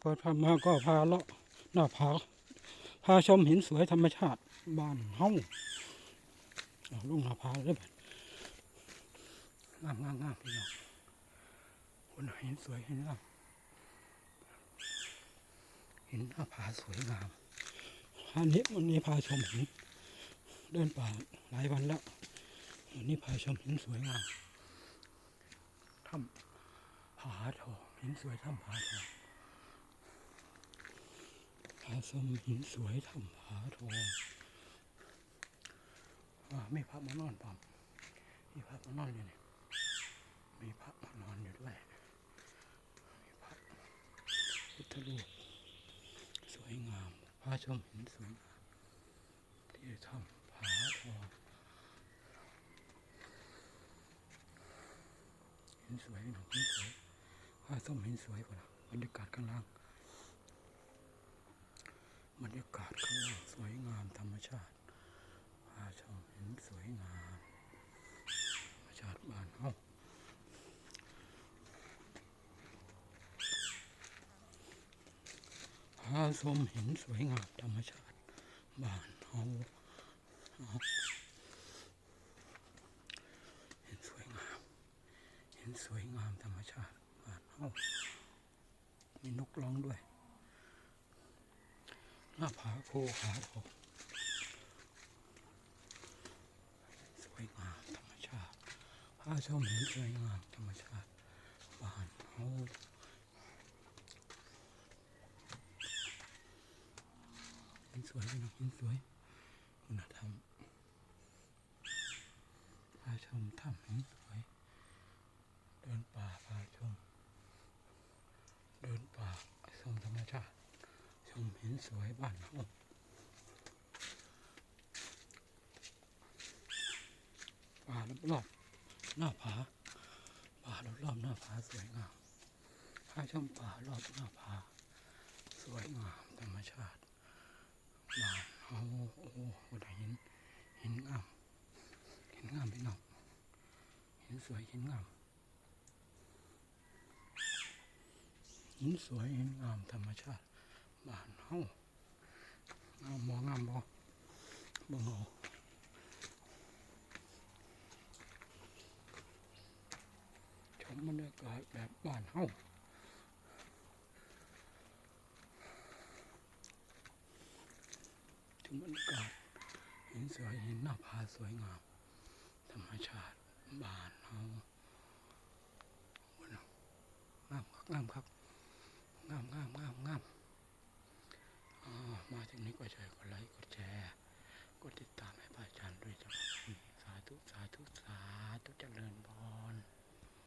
เปิดทำมาก็พาเลาะหน้าผาพาชมหินสวยธรรมชาติบ้านเฮาเอาลุงหน้าผาเลยบัดงามงามงามพี่น้องคนหินสวยหินงามหินหน้าผาสวยงามอันนี้วันนี้พาชมหินเดินป่าหลายวันแล้ววันนี้พาชมหินสวยงามถ้ำผาทองหินสวยถ้ำผาทอง สมหินสวยทำผาทองอามีพระมานอนปั๊มมีพระมานอนอยู่นี่มีพระมานอนอยู่ด้วยมีพระพุทธรูปสวยงามพระชมหินสวยงามที่ทำผาทองหินสวยหนังหินสวยพระส้มหินสวยกว่าบรรยากาศข้างล่าง บรรยากาศข้างล่างสวยงามธรรมชาติพาชมเห็นสวยงามธรรมชาติบ้านเฮาพาชมเห็นสวยงามธรรมชาติบ้านเฮาเห็นสวยงาม เห็นสวยงามธรรมชาติบ้านเฮามีนกร้องด้วย หน้าผาภูผาทองสวยงามธรรมชาติพาชมเห็นสวยงามธรรมชาติบ้านเฮาเห็นสวยพี่น้องเห็นสวยคุณธรรมพาชมถ้ำเห็นสวย เดินป่าพาชม เดินป่าชมธรรมชาติ ชมเห็นสวยบ้านเฮาป่ารอบๆหน้าผาป่ารอบๆหน้าผาสวยงามพาชมป่ารอบหน้าผาสวยงามธรรมชาติบ้านเฮาโอ้โหได้เห็นเห็นงามเห็นงามพี่น้องเห็นสวยเห็นงามเห็นสวยเห็นงามธรรมชาติ บ้านเฮางามบ่งามบ่เบิ่งเอาชมบรรยากาศแบบบ้านเฮาชมบรรยากาศเห็นสวยเห็นหน้าผาสวยงาม ธรรมชาติ คลิปนี้ก็ช่วยกดไลค์กดแชร์ กดติด